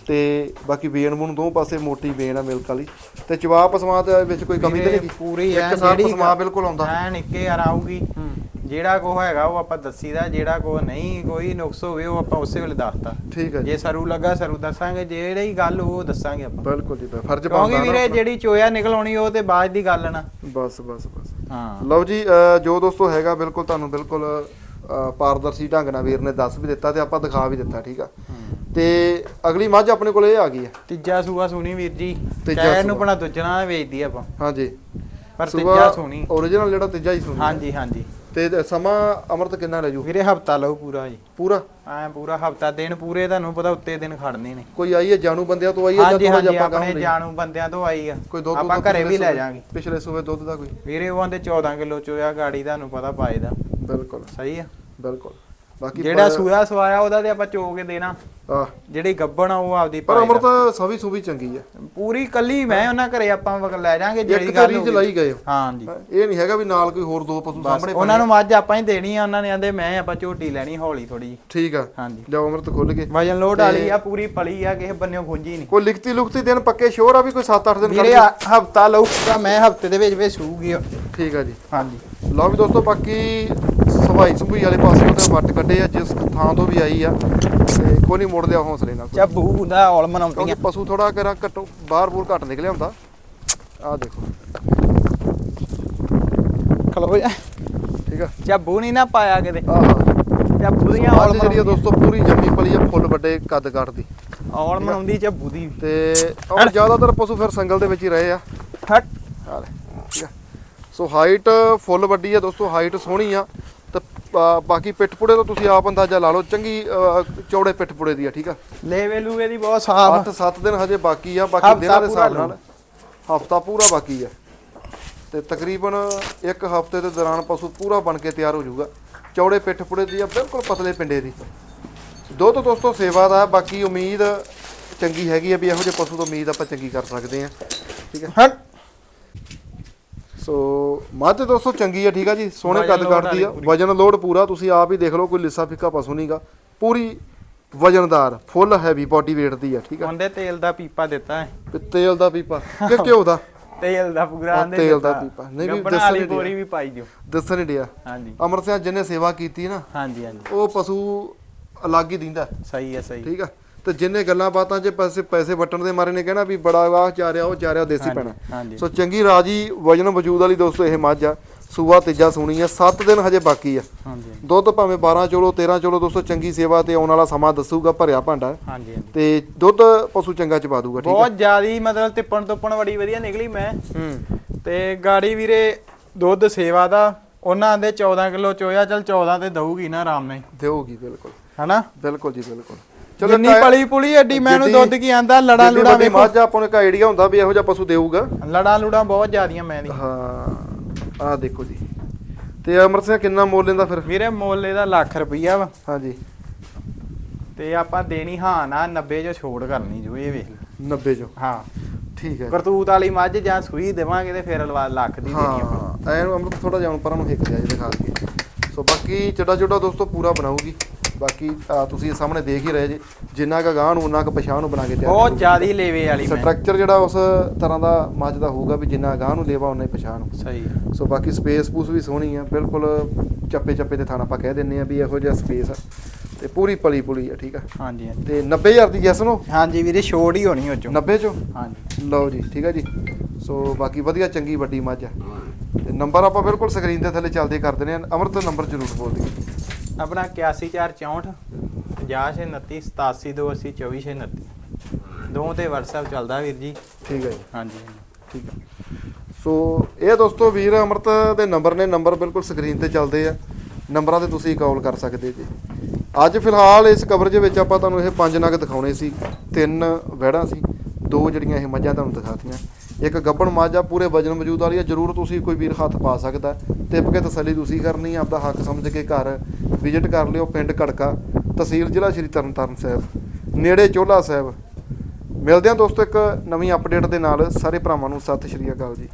ਤੇ ਬਾਕੀ ਵੇਣ ਬੂਣ ਦੋ ਪਾਸੇ ਮੋਟੀ ਵੇਣ ਆ ਮਿਲਕ ਵਾਲੀ। ਤੇ ਚਵਾਪ ਪਸਮਾ ਦੇ ਵਿੱਚ ਕੋਈ ਕਮੀ ਤੇ ਵੀਰੇ ਨਹੀਂ ਪੂਰੀ ਐ ਇੱਕ ਪਸਮਾ ਬਿਲਕੁਲ ਆਉਂਦਾ। ਐ ਨਿੱਕੇ ਯਾਰ ਆਊਗੀ। ਜਿਹੜਾ ਕੋ ਹੈਗਾ ਉਹ ਆਪਾਂ ਦੱਸੀਦਾ ਜਿਹੜਾ ਕੋ ਨਹੀਂ ਕੋਈ ਨੁਕਸ ਹੋਵੇ ਉਹ ਆਪਾਂ ਉਸੇ ਵੇਲੇ ਦੱਸਤਾ। ਠੀਕ ਹੈ ਜੀ। ਜੇ ਸਰੂ ਲੱਗਾ ਸਰੂ ਦੱਸਾਂਗੇ ਜਿਹੜੀ ਗੱਲ ਉਹ ਦੱਸਾਂਗੇ ਆਪਾਂ। ਬਿਲਕੁਲ ਜੀ। ਫਰਜ਼ ਕਿਉਂਕਿ ਬਣਦਾ ਵੀਰੇ ਜਿਹੜੀ ਚੋਇਆ ਨਿਕਲ ਆਉਣੀ ਉਹ ਤੇ ਬਾਅਦ ਦੀ ਗੱਲ ਨਾ। ਬਸ ਬਸ ਬਸ। ਹਾਂ। ਲਓ ਜੀ ਜੋ ਦੋਸਤੋ ਹੈਗਾ ਬਿਲਕੁਲ ਤੁਹਾਨੂੰ ਬਿਲਕੁਲ ਪਾਰਦਰਸ਼ੀ ਢੰਗ ਨਾਲ ਵੀਰ ਨੇ ਦੱਸ ਵੀ ਦਿੱਤਾ ਤੇ ਆਪਾਂ ਦਿਖਾ ਵੀ ਦਿੱਤਾ ਠੀਕ ਆ? ਤੇ ਅਗਲੀ ਮੱਝ ਆਪਣੇ ਕੋਲ ਇਹ ਆ ਗਈ ਹੈ ਤੀਜਾ ਸੂਆ ਸੁਣੀ ਵੀਰ ਜੀ। ਕਹਿਣ ਨੂੰ। ਬਣਾ ਦੂਜਣਾ ਵੇਚਦੀ ਆਪਾਂ। ਹਾਂਜੀ। ਪਰ ਤੀਜਾ ਸੁਣੀ। origignal ਜਿਹੜਾ ਤੀਜਾ ਹੀ ਸੁਣੀ ਹਾਂਜੀ ਹਾਂਜੀ। ਤੇ ਸਮਾਂ ਅਮਰਤ ਕਿੰਨਾ ਲੈ ਜੂ? ਵੀਰੇ ਹਫਤਾ ਲਓ ਪੂਰਾ ਜੀ। ਪੂਰਾ? ਐ ਪੂਰਾ ਹਫਤਾ ਦਿਨ ਪੂਰੇ ਤੁਹਾਨੂੰ ਪਤਾ ਉੱਤੇ ਦਿਨ ਖੜਨੇ ਨੇ। ਕੋਈ ਆਈ ਹੈ ਜਾਣੂ ਬੰਦਿਆਂ ਤੋਂ ਆਈ ਹੈ ਹਾਂਜੀ ਹਾਂਜੀ ਆਪਣੇ? ਜਾਣੂ ਬੰਦਿਆਂ ਤੋਂ ਆਈ ਆ। ਕੋਈ ਦੁੱਧ ਆਪਾਂ ਘਰੇ ਵੀ ਲੈ ਜਾਾਂਗੇ। ਪਿਛਲੇ ਸੂਬੇ ਦੁੱਧ ਦਾ ਕੋਈ? ਵੀਰੇ ਉਹ ਆਂਦੇ 14 ਕਿਲੋ ਚੋਇਆ ਗਾੜੀ ਤੁਹਾਨੂੰ ਪਤਾ ਪਾਏ ਦਾ। ਬਿਲਕੁਲ। ਸਹੀ ਆ? ਬਿਲਕੁਲ। ਬਾਕੀ ਜਿਹੜਾ ਸੂਆ ਸਵਾਇਆ ਉਹਦਾ ਤੇ ਆਪਾਂ ਚੋ ਕੇ ਦੇਣਾ। ਆਹ, ਜਿਹੜੀ ਗੱਬਣ ਆ ਉਹ ਆਪਦੀ ਪਰ ਪਾਏ ਦਾ। ਅਮਰਤ ਸਵੀ ਸੁਵੀ ਚੰਗੀ ਹੈ ਪੂਰੀ ਕੱਲੀ ਮੈਂ ਉਹਨਾਂ ਘਰੇ ਆਪਾਂ ਵਗ- ਲੈ ਜਾਾਂਗੇ ਇੱਕ ਜਿਹੜੀ ਤੇ ਗੱਲ ਰੀਜ ਹੋਊਗੀ। ਲਾਈ ਗਏ ਹੋ। ਹਾਂਜੀ। ਹਾਂ, ਇਹ ਨਹੀਂ ਹੈਗਾ ਵੀ ਨਾਲ ਕੋਈ ਹੋਰ ਦੋ ਪਸ਼ੂ ਸਾਹਮਣੇ ਉਹਨਾਂ ਨੂੰ ਮੱਝ ਆਪਾਂ ਹੀ ਦੇਣੀ ਆ ਉਹਨਾਂ ਨੇ ਆਂਦੇ ਮੈਂ ਆਪਾਂ ਝੋਟੀ ਲੈਣੀ ਹੌਲੀ ਥੋੜੀ ਜੀ ਠੀਕ ਆ। ਹਾਂਜੀ। ਲਿਆਓ ਅਮਰਤ ਖੁੱਲ ਕੇ। ਵਜਨ ਲੋਡ ਵਾਲੀ ਆ ਪੂਰੀ ਪਲੀ ਆ ਕਿਸੇ ਬੰਨਿਓ ਖੁੰਜੀ ਨਹੀਂ। ਕੋਈ ਲਿਖਤੀ ਲੁਖਤੀ ਦਿਨ ਪੱਕੇ ਸ਼ੋਰ ਆ ਵੀ ਕੋਈ 7-8 ਦਿਨ ਵੀਰੇ ਕੱਢ ਹਫਤਾ ਲਊਗਾ ਮੈਂ ਹਫ਼ਤੇ ਦੇ ਵਿੱਚ ਵਿੱਚ ਸੂਗੀ ਠੀਕ ਆ ਜੀ। ਹਾਂਜੀ। ਲਓ ਵੀ ਦੋਸਤੋ ਬਾਕੀ ਸਵਾਈ ਸੁਭਈ ਵਾਲੇ ਪਾਸੇ ਤੇ ਵੱਟ ਕੱਢੇ ਆ ਜਿਸ ਥਾਂ ਤੋਂ ਵੀ ਆਈ ਆ ਤੇ ਕੋਈ ਨਹੀਂ ਮੁੜ ਲਿਆ ਹੌਸਲੇ ਨਾਲ। ਚੱਬੂ ਦਾ ਔਲ ਮਨਾਉਂਦੀਆਂ। ਕਿਉਂਕਿ ਪਸ਼ੂ ਥੋੜਾ ਕਰਾ ਘੱਟੋ ਬਾਹਰ ਬੂਰ ਘੱਟ ਨਿਕਲਿਆ ਹੁੰਦਾ। ਆਹ ਦੇਖੋ। ਖਲੋ ਜਾ। ਠੀਕ ਆ। ਚੱਬੂ ਨਹੀਂ ਨਾ ਪਾਇਆ ਕਿਤੇ। ਚੱਬੂ ਦੀਆਂ ਅੱਜ ਔਲ ਜਿਹੜੀ ਆ ਦੋਸਤੋ ਪੂਰੀ ਜੰਮੀ ਪਲੀ ਆ ਫੁੱਲ ਵੱਡੇ ਕੱਦ ਕੱਟਦੀ ਔਲ ਮਨਾਉਂਦੀ ਚੱਬੂ ਦੀ। ਤੇ ਔਰ ਜ਼ਿਆਦਾਤਰ ਪਸ਼ੂ ਫਿਰ ਸੰਗਲ ਦੇ ਵਿੱਚ ਹੀ ਰਹੇ ਆ। ਹਟ। ਆ ਲੈ। ਠੀਕ ਆ ਸੋ ਹਾਈਟ ਫੁੱਲ ਵੱਡੀ ਆ ਦੋਸਤੋ ਹਾਈਟ ਸੋਹਣੀ ਆ। ਤੇ ਬਾਕੀ ਪਿੱਠਪੁੜੇ ਤੋਂ ਤੁਸੀਂ ਆਪ ਅੰਦਾਜ਼ਾ ਲਾ ਲਓ ਚੰਗੀ ਚੌੜੇ ਪਿੱਠਪੁੜੇ ਦੀ ਆ ਠੀਕ ਆ? ਲੇਵੇ ਲੂਵੇ ਦੀ ਬਹੁਤ ਸਾਫ਼ 8-7 ਦਿਨ ਹਜੇ ਬਾਕੀ ਆ ਬਾਕੀ ਦਿਨਾਂ ਦੇ ਹਿਸਾਬ ਨਾਲ। ਹਫਤਾ ਪੂਰਾ ਬਾਕੀ ਆ। ਤੇ ਤਕਰੀਬਨ ਇੱਕ ਹਫ਼ਤੇ ਦੇ ਦੌਰਾਨ ਪਸ਼ੂ ਪੂਰਾ ਬਣ ਕੇ ਤਿਆਰ ਹੋ ਜਾਊਗਾ। ਚੌੜੇ ਪਿੱਠਪੁੜੇ ਦੀ ਆ ਬਿਲਕੁਲ ਪਤਲੇ ਪਿੰਡੇ ਦੀ। ਦੁੱਧ ਦੋਸਤੋ ਸੇਵਾ ਦਾ ਬਾਕੀ ਉਮੀਦ ਚੰਗੀ ਹੈਗੀ ਆ ਵੀ ਇਹੋ ਜਿਹੇ ਪਸ਼ੂ ਤੋਂ ਉਮੀਦ ਆਪਾਂ ਚੰਗੀ ਕਰ ਸਕਦੇ ਆ। ਠੀਕ ਹੈ। ਸੋ ਮੱਝ ਦੋਸਤੋ ਚੰਗੀ ਆ ਠੀਕ ਆ ਜੀ? ਸੋਹਣੇ ਕੱਦ ਕੱਟਦੀ ਆ। ਵਜਨ ਲੋਡ ਪੂਰਾ ਤੁਸੀਂ ਆਪ ਹੀ ਦੇਖ ਲਓ ਕੋਈ ਲਿੱਸਾ ਫਿੱਕਾ ਪਸ਼ੂ ਨਹੀਂਗਾ ਪੂਰੀ ਵਜਨਦਾਰ ਫੁੱਲ ਹੈਵੀ ਬਾਡੀ weight ਦੀ ਆ ਠੀਕ ਆ? ਉਹਦੇ ਤੇਲ ਦਾ ਪੀਪਾ ਦਿੱਤਾ ਹੈ। ਤੇ ਤੇਲ ਦਾ ਪੀਪਾ ਕਿ ਘਿਓ ਦਾ? <laughs> ਤੇਲ ਦਾ ਪੂਰਾ ਆਂਦੇ ਤੇਲ ਦਾ ਪੀਪਾ। ਨਹੀਂ ਵੀ ਦੱਸਣ ਵਾਲੀ ਹੀ ਬੋਰੀ ਵੀ ਪਾਈ ਦਿਓ। ਦੱਸਣ ਨਹੀਂ ਡਿਆ। ਹਾਂਜੀ। ਅਮਰ ਸਿੰਘ ਜਿਹਨੇ ਸੇਵਾ ਕੀਤੀ ਨਾ ਹਾਂਜੀ ਹਾਂਜੀ। ਉਹ ਪਸ਼ੂ ਅਲੱਗ ਹੀ ਦਿੰਦਾ। ਸਹੀ ਹੈ ਸਹੀ। ਠੀਕ ਆ? ਤੇ ਜਿੰਨੇ ਗੱਲਾਂ ਬਾਤਾਂ 'ਚ ਪੈਸੇ ਪੈਸੇ ਵਟਣ ਦੇ ਮਾਰੇ ਨੇ ਕਹਿਣਾ ਵੀ ਬੜਾ ਵਾਹ ਜਾ ਰਿਹਾ ਉਹ ਜਾ ਰਿਹਾ ਦੇਸੀ ਪੈਣਾ ਸੋ ਚੰਗੀ ਰਾਜੀ ਵਜਨ ਵਜੂਦ ਵਾਲੀ ਦੋਸਤੋ ਇਹ ਮੱਝ ਆ। ਸੂਆ ਤੀਜਾ ਸੂਣੀ ਆ। 7 ਦਿਨ ਹਜੇ ਬਾਕੀ ਆ। ਹਾਂਜੀ। ਦੁੱਧ ਭਾਵੇਂ 12 ਚੋਲੋ 13 ਚੋਲੋ ਦੋਸਤੋ ਚੰਗੀ ਸੇਵਾ ਤੇ ਆਉਣ ਵਾਲਾ ਸਮਾਂ ਦੱਸੂਗਾ ਭਰਿਆ ਭਾਂਡਾ। ਹਾਂਜੀ। ਤੇ ਦੁੱਧ ਪਸ਼ੂ ਚੰਗਾ ਚਵਾ ਦੂਗਾ ਠੀਕ ਬਹੁਤ ਜ਼ਿਆਦੀ ਮਤਲਬ ਤਿੱਪਣ ਤੋਪਣ ਬੜੀ ਵਧੀਆ ਨਿਕਲੀ ਮੈਂ। ਹੂੰ। ਤੇ ਗਾੜੀ ਵੀਰੇ ਦੁੱਧ ਸੇਵਾ ਦਾ ਉਹਨਾਂ ਦੇ 14 ਕਿਲੋ ਚੋਇਆ ਚਲ 14 ਤੇ ਦਊਗੀ ਨਾ ਆਰਾਮ ਨਾਲ ਦੇਊਗੀ ਬਿਲਕੁਲ। ਹਨਾ? ਬਿਲਕੁਲ ਜੀ ਬਿਲਕੁਲ। ਜਿੰਨੀ ਪਲੀ ਪੁਲੀ ਐਡੀ ਮੈਨੂੰ ਜਿੱਡੀ- ਦੁੱਧ ਕੀ ਆਂਦਾ ਲੜਾ ਲੁੜਾ ਵੇਖੋ ਮੱਝ ਆ, ਆਪਾਂ ਨੂੰ ਇੱਕ ਆਈਡੀਆ ਹੁੰਦਾ ਵੀ ਇਹੋ ਜਿਹਾ ਪਸ਼ੂ ਦੇਊਗਾ। ਲੜਾ ਲੁੜਾ ਬਹੁਤ ਜ਼ਿਆਦੀਆਂ ਮੈਂ ਦੀ ਹਾਂ ਆਹ ਦੇਖੋ ਜੀ। ਤੇ ਅਮਰ ਸਿੰਘ ਕਿੰਨਾ ਮੁੱਲ ਲੈਂਦਾ ਫਿਰ? ਵੀਰੇ ਮੁੱਲ ਇਹਦਾ ਲੱਖ ਰੁਪਈਆ ਵਾ। ਹਾਂਜੀ। ਤੇ ਆਪਾਂ ਦੇਣੀ ਹਾਂ ਨਾ 90 ਜੋ ਛੋੜ ਕਰਨੀ ਜੋ ਇਹ ਵੇਖ ਲੈ 90 ਚੋਂ। ਹਾਂ। ਠੀਕ ਹੈ। ਕਰਤੂਤ ਵਾਲੀ ਮੱਝ ਜਾਂ ਸੂਈ ਦੇਵਾਂਗੇ ਤੇ ਫਿਰ ਲੱਖ ਦੀ ਦੇਣੀ ਆਪਾਂ। ਐਨ ਅਮਰਤ ਥੋੜਾ ਜਿਹਾ ਹੁਣ ਪਰਾਂ ਨੂੰ ਹਿੱਕ ਜੀ ਦਿਖਾ ਕੇ ਸੋ ਬਾਕੀ ਚੱਡਾ ਚੁੱਡਾ ਦੋਸਤੋ ਪੂਰਾ ਬਣਾਊਗੀ। ਬਾਕੀ ਆਹ ਤੁਸੀਂ ਸਾਹਮਣੇ ਦੇਖ ਹੀ ਰਹੇ ਜੀ ਜਿੰਨਾ ਕੁ ਗਾਹ ਨੂੰ ਉਨਾ ਕੁ ਪਛਾਣ ਨੂੰ ਬਣਾ ਕੇ ਤਿਆਰ ਬਹੁਤ ਜ਼ਿਆਦੀ ਲੇਵੇ ਵਾਲੀ ਮੈਂ। ਸਟਰਕਚਰ ਜਿਹੜਾ ਉਸ ਤਰ੍ਹਾਂ ਦਾ ਮੱਝ ਦਾ ਹੋਊਗਾ ਵੀ ਜਿੰਨਾ ਗਾਹ ਨੂੰ ਲੇਵਾ ਉਨਾ ਹੀ ਪਛਾਣ ਸਹੀ ਆ। ਸੋ ਬਾਕੀ ਸਪੇਸ ਪੂਸ ਵੀ ਸੋਹਣੀ ਆ ਬਿਲਕੁਲ ਚੱਪੇ ਚੱਪੇ ਤੇ ਥਾਣਾ ਆਪਾਂ ਕਹਿ ਦਿੰਨੇ ਆ ਵੀ ਇਹੋ ਜਿਹਾ ਸਪੇਸ ਆ। ਤੇ ਪੂਰੀ ਪਲੀ ਪੁਲੀ ਆ ਠੀਕ ਆ? ਹਾਂਜੀ ਹਾਂਜੀ। ਤੇ 90000 ਦੀ ਜੈਸ ਨੂੰ ਹਾਂਜੀ ਵੀਰੇ ਛੋੜ ਹੀ ਹੋਣੀ ਉਹ ਚੋਂ। 90 ਚੋਂ? ਹਾਂਜੀ। ਲਓ ਜੀ ਠੀਕ ਆ ਜੀ। ਸੋ ਬਾਕੀ ਵਧੀਆ ਚੰਗੀ ਵੱਡੀ ਮੱਝ ਆ। ਤੇ ਨੰਬਰ ਆਪਾਂ ਬਿਲਕੁਲ ਸਕਰੀਨ ਦੇ ਥੱਲੇ ਚੱਲਦੇ ਕਰ ਦਿੰਦੇ ਆ ਅਮਰਤ ਨੰਬਰ ਜ਼ਰੂਰ ਬੋਲ ਦਿਓ। ਆਪਣਾ 8164 5029 87282429 ਦੋ ਤੇ WhatsApp ਚੱਲਦਾ ਵੀਰ ਜੀ। ਠੀਕ ਹੈ ਜੀ। ਹਾਂਜੀ। ਠੀਕ ਹੈ। ਸੋ ਇਹ ਦੋਸਤੋ ਵੀਰ ਅਮਰਤ ਦੇ ਨੰਬਰ ਨੇ ਨੰਬਰ ਬਿਲਕੁਲ ਸਕਰੀਨ ਤੇ ਚੱਲਦੇ ਆ। ਨੰਬਰਾਂ ਤੇ ਤੁਸੀਂ ਕਾਲ ਕਰ ਸਕਦੇ ਜੀ। ਅੱਜ ਫਿਲਹਾਲ ਇਸ ਕਵਰੇਜ ਵਿੱਚ ਆਪਾਂ ਤੁਹਾਨੂੰ ਇਹ ਪੰਜ ਨਗ ਦਿਖਾਉਣੇ ਸੀ। ਤਿੰਨ ਵਹਿੜਾਂ ਸੀ ਦੋ ਜਿਹੜੀਆਂ ਇਹ ਮੱਝਾਂ ਤੁਹਾਨੂੰ ਦਿਖਾਤੀਆਂ। ਇੱਕ ਗੱਬਣ ਮੱਝ ਪੂਰੇ ਵਜਨ ਮੌਜੂਦ ਵਾਲੀ ਆ। ਜਰੂਰ ਤੁਸੀਂ ਕੋਈ ਵੀਰ ਹੱਥ ਪਾ ਸਕਦਾ। ਟਿਪ ਕੇ ਤਸੱਲੀ ਤੁਸੀਂ ਕਰਨੀ ਆਪਦਾ ਹੱਕ ਸਮਝ ਕੇ ਘਰ ਵਿਜ਼ਿਟ ਕਰ ਲਿਓ ਪਿੰਡ ਘੜਕਾ ਤਹਿਸੀਲ ਜ਼ਿਲ੍ਹਾ ਸ਼੍ਰੀ ਤਰਨਤਾਰਨ ਸਾਹਿਬ, ਨੇੜੇ ਚੋਲਾ ਸਾਹਿਬ। ਮਿਲਦੇ ਹਾਂ ਦੋਸਤੋ ਇੱਕ ਨਵੀਂ ਅਪਡੇਟ ਦੇ ਨਾਲ। ਸਾਰੇ ਭਰਾਵਾਂ ਨੂੰ ਸਤਿ ਸ਼੍ਰੀ ਅਕਾਲ ਜੀ।